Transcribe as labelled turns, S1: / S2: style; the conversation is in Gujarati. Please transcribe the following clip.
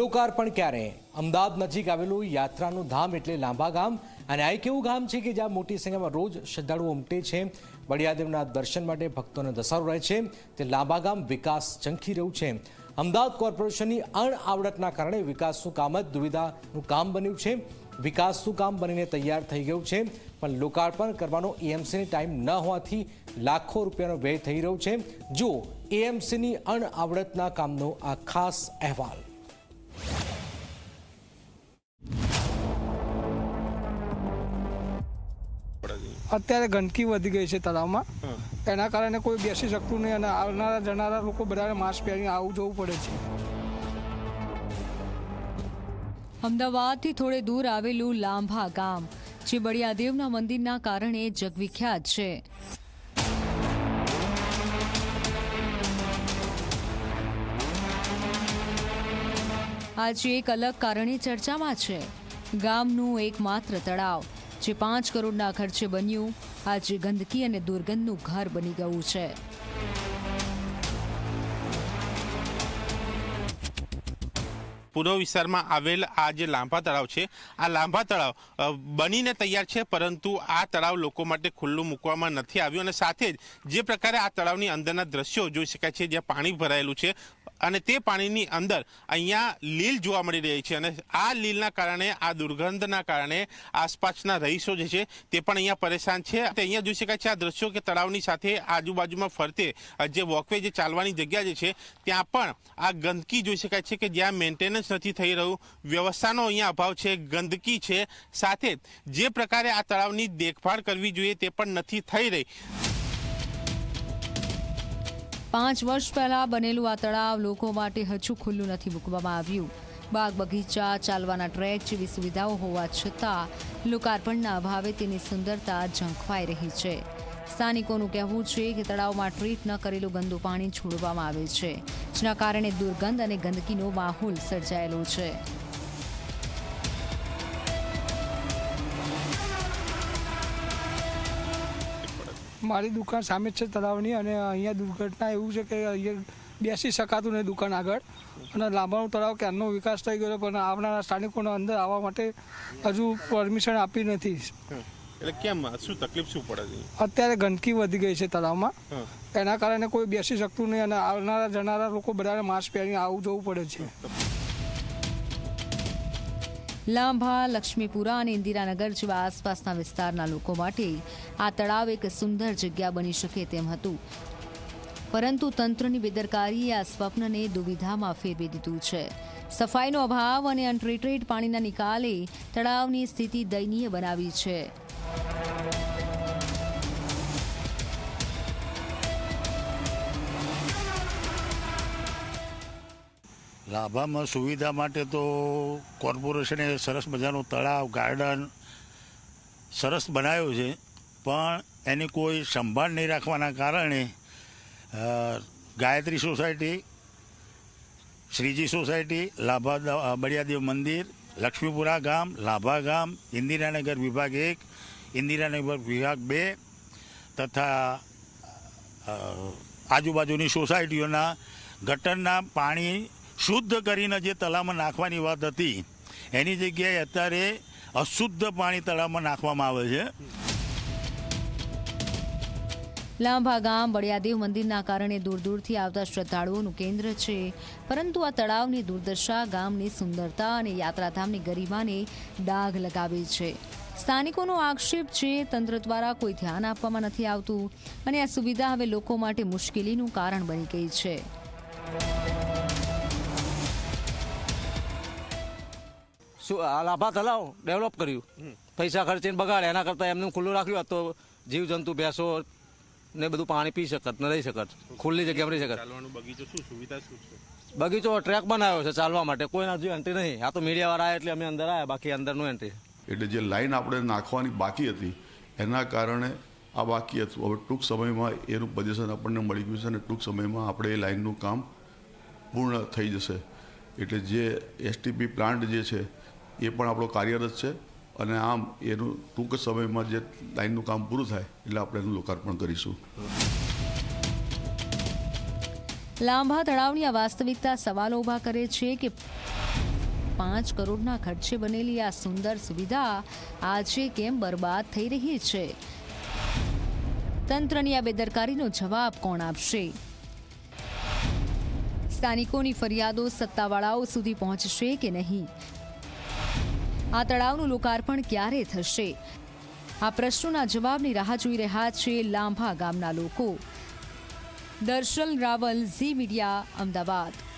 S1: લોકાર્પણ ક્યારે? અમદાવાદ નજીક આવેલું યાત્રાનું ધામ એટલે લાંબા ગામ. અને આ એક એવું ગામ છે કે જ્યાં મોટી સંખ્યામાં રોજ શ્રદ્ધાળુઓ ઉમટે છે. બળિયાદેવના દર્શન માટે ભક્તોને ધસારો રહે છે. તે લાંબા ગામ વિકાસ ચંખી રહ્યું છે. અમદાવાદ કોર્પોરેશનની અણઆવડતના કારણે વિકાસનું કામ જ દુવિધાનું કામ બન્યું છે. વિકાસનું કામ બનીને તૈયાર થઈ ગયું છે. પણ લોકાર્પણ કરવાનો એએમસીની ટાઈમ ન હોવાથી લાખો રૂપિયાનો વ્યય થઈ રહ્યો છે. જો એએમસીની અણઆવડતના કામનો આ ખાસ અહેવાલ.
S2: અત્યારે ગંદકી વધી ગઈ છે તળાવમાં. એના કારણે કોઈ બેસી શકતું નહીં અને આવનારા જનારા લોકો બધાને માસ્ક પહેરીને આવું જવું પડે છે.
S3: અમદાવાદથી થોડે દૂર આવેલું લાંભા ગામ જે બળિયાદેવના મંદિરના કારણે જગવિખ્યાત છે. આજે એક અલગ કારણે ચર્ચામાં છે. ગામનું એકમાત્ર તળાવ જે પાંચ કરોડના ખર્ચે બન્યું, આજે ગંદકી અને દુર્ગંધનું ઘર બની ગયું છે.
S4: પૂર્વ વિસ્તારમાં આવેલ આ જે લાંભા તળાવ છે, આ લાંભા તળાવ બનીને તૈયાર છે, પરંતુ આ તળાવ લોકો માટે ખુલ્લું મૂકવામાં નથી આવ્યું અને સાથે જ જે પ્રકારે આ તળાવની અંદરના દ્રશ્યો જોઈ શકાય છે, જ્યાં પાણી ભરાયેલું છે અને તે પાણીની અંદર અહીંયા લીલ જોવા મળી રહી છે અને આ લીલના કારણે, આ દુર્ગંધના કારણે આસપાસના રહીશો જે છે તે પણ અહીંયા પરેશાન છે. અહીંયા જોઈ શકાય છે આ દ્રશ્યો કે તળાવની સાથે આજુબાજુમાં ફરતે જે વોકવે જે ચાલવાની જગ્યા જે છે, ત્યાં પણ આ ગંદકી જોઈ શકાય છે કે જ્યાં મેન્ટેનન્સ નથી થઈ રહ્યું. વ્યવસ્થાનો અહીંયા અભાવ છે, ગંદકી છે. સાથે જે પ્રકારે આ તળાવની દેખભાળ કરવી જોઈએ તે પણ નથી થઈ રહી.
S3: પાંચ વર્ષ પહેલા બનેલું આ તળાવ લોકો માટે હજુ ખુલ્લું નથી મૂકવામાં આવ્યું. બાગ બગીચા, ચાલવાના ટ્રેક જેવી સુવિધાઓ હોવા છતાં લોકાર્પણના અભાવે તેની સુંદરતા ઝંખવાઈ રહી છે. સ્થાનિકોનું કહેવું છે કે તળાવમાં ટ્રીટ ન કરેલું ગંદુ પાણી છોડવામાં આવે છે, જેના કારણે દુર્ગંધ અને ગંદકીનો માહોલ સર્જાયેલો છે.
S2: મારી દુકાન સામે જ છે તળાવની અને અહીંયા દુર્ઘટના એવું છે કે અહીંયા બેસી શકાતું નહીં દુકાન આગળ. અને લાંબાનું તળાવ ક્યારનો વિકાસ થઈ ગયો પણ આવનારા સ્થાનિકોને અંદર આવવા માટે હજુ પરમિશન આપી નથી.
S4: એટલે કેમ? શું તકલીફ શું પડે છે?
S2: અત્યારે ગંદકી વધી ગઈ છે તળાવમાં. એના કારણે કોઈ બેસી શકતું નહીં અને આવનારા જનારા લોકો બધાને માસ્ક પહેરીને આવું જવું પડે છે.
S3: લાંભા, લક્ષ્મીપુરા અને ઇન્દિરાનગર જેવા આસપાસના વિસ્તારના લોકો માટે આ તળાવ એક સુંદર જગ્યા બની શકે તેમ હતું. પરંતુ તંત્રની બેદરકારીએ આ સ્વપ્નને દુવિધામાં ફેરવી દીધું છે. સફાઈનો અભાવ અને અનટ્રીટેડ પાણીના નિકાલે તળાવની સ્થિતિ દયનીય બનાવી છે.
S5: લાભામાં સુવિધા માટે તો કોર્પોરેશને સરસ મજાનું તળાવ, ગાર્ડન સરસ બનાવ્યું છે. પણ એની કોઈ સંભાળ નહીં રાખવાના કારણે ગાયત્રી સોસાયટી, શ્રીજી સોસાયટી, લાભા બળિયાદેવ મંદિર, લક્ષ્મીપુરા ગામ, લાભા ગામ, ઇન્દિરાનગર વિભાગ એક, ઇન્દિરાનગર વિભાગ બે તથા આજુબાજુની સોસાયટીઓના ગટરના પાણી શુદ્ધ કરીને જે તળાવમાં નાખવાની વાત હતી, એની જગ્યાએ અત્યારે અશુદ્ધ પાણી તળાવમાં નાખવામાં આવે છે.
S3: લાંભા ગામ, બળિયાદેવ મંદિરના કારણે દૂર દૂરથી આવતા શ્રદ્ધાળુઓનું કેન્દ્ર છે. પરંતુ આ તળાવની દુર્દશા, ગામની સુંદરતા અને યાત્રાધામની ગરિમાને ડાઘ લગાવે છે. સ્થાનિકોનો આક્ષેપ છે, તંત્ર દ્વારા કોઈ ધ્યાન આપવામાં નથી આવતું અને આ સુવિધા હવે લોકો માટે મુશ્કેલીનું કારણ બની ગઈ છે.
S6: લાભા તલાવ ડેવલપ કર્યું. પૈસા ખર્ચીને બગાડે એના કરતાં એમને ખુલ્લું રાખ્યું તો જીવજંતુ ભેંસો ને બધું પાણી પી શકત ન રહી શકત ખુલ્લી જગ્યામાં રહી શકત.
S4: બગીચો શું સુવિધા શું છે?
S6: બગીચો ટ્રેક બનાવ્યો છે ચાલવા માટે કોઈના હજુ એન્ટ્રી નહીં. આ તો મીડિયાવાળા એટલે અમે અંદર આવ્યા બાકી અંદરનું એન્ટ્રી
S7: એટલે જે લાઈન આપણે નાખવાની બાકી હતી એના કારણે આ બાકી હતું. હવે ટૂંક સમયમાં એનું પોઝિશન આપણને મળી ગયું છે અને ટૂંક સમયમાં આપણે એ લાઈનનું કામ પૂર્ણ થઈ જશે. એટલે જે એસટીપી પ્લાન્ટ જે છે એ પણ આપણો કાર્યરત છે અને આમ એનું ટૂંક સમયમાં જે લાઇનનું કામ પૂરું થાય એટલે આપણે એનું લોકાર્પણ કરીશું.
S3: લાંબા તળાવની આ વાસ્તવિકતા સવાલો ઊભા કરે છે કે પાંચ કરોડના ખર્ચે બનેલી આ સુંદર સુવિધા આજે કેમ બરબાદ થઈ રહી છે? તંત્રની આ બેદરકારીનો જવાબ કોણ આપશે? સ્થાનિકોની ફરિયાદો સત્તાવાળાઓ સુધી પહોંચશે કે નહીં? આ તળાવનું લોકાર્પણ ક્યારે થશે? આ પ્રશ્નોના જવાબની રાહ જોઈ રહ્યા છે લાંભા ગામના લોકો. દર્શન રાવલ, ઝી મીડિયા, અમદાવાદ.